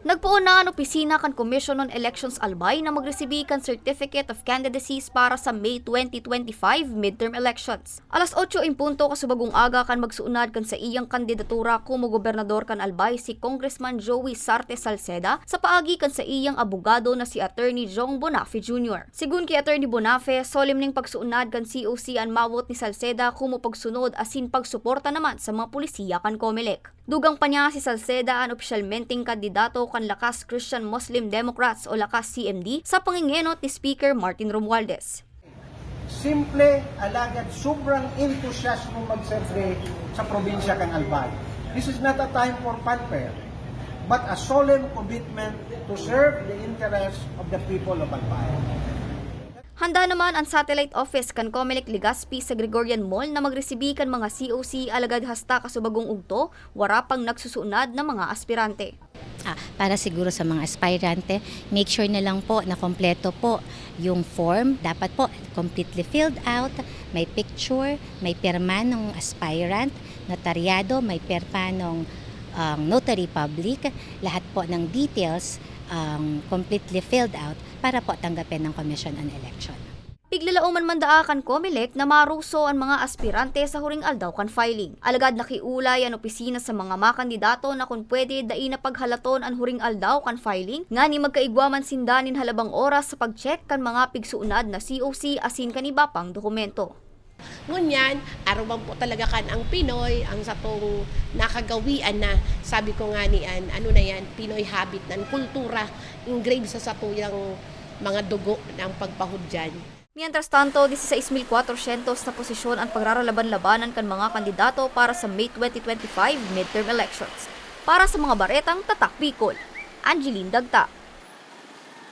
Nagpuon na ang opisina kan Commission on Elections Albay na magresibi kan Certificate of Candidacies para sa May 2025 midterm elections. Alas 8 in punto kasubagong aga kan magsuunad kan sa iyang kandidatura kumo gobernador kan Albay si Congressman Joey Sarte Salceda sa paagi kan sa iyang abogado na si Attorney Jong Bonafe Jr. Sigun kay Attorney Bonafe, solim ning pagsuunad kan COC ang mawot ni Salceda kumo pagsunod asin pagsuporta naman sa mga pulisiya kan Comelec. Dugang pa niya si Salceda ang opisyalmenteng kandidato kan Lakas Christian Muslim Democrats o Lakas CMD sa pangingenot ni Speaker Martin Romualdez. simple, alagad, sobrang entusiasmo magserve sa probinsya kang Albay. This is not a time for fanfare, but a solemn commitment to serve the interests of the people of Albay. Handa naman ang satellite office kan Comelec Legazpi sa Gregorian Mall na magresibi kan mga COC alagad hasta kasubagong ugto, wara pang nagsusunad na mga aspirante. Ah, para siguro sa mga aspirante, make sure na lang po na kompleto po yung form. Dapat po completely filled out, may picture, may pirma ng aspirant, notaryado, may pirma ng um, notary public, lahat po ng details um, completely filled out para po tanggapin ng Commission on Election. Piglalauman man daa kan Comelec na maruso ang mga aspirante sa huring aldaw kan filing. Alagad nakiulay ang opisina sa mga makandidato na kung pwede dai na paghalaton ang huring aldaw kan filing nga ni magkaigwaman sindanin halabang oras sa pag-check kan mga pigsuunad na COC asin kaniba pang dokumento. Ngunyan, araw po talaga kan ang Pinoy, ang satong nakagawian na, sabi ko nga niyan, ano na yan, Pinoy habit nan kultura, engraved sa satuyang mga dugo ng pagpahudyan. Mientras tanto, 16,400 na posisyon ang pagraralaban-labanan kan mga kandidato para sa May 2025 midterm elections. Para sa mga baretang Tatak Bicol, Angeline Dagta.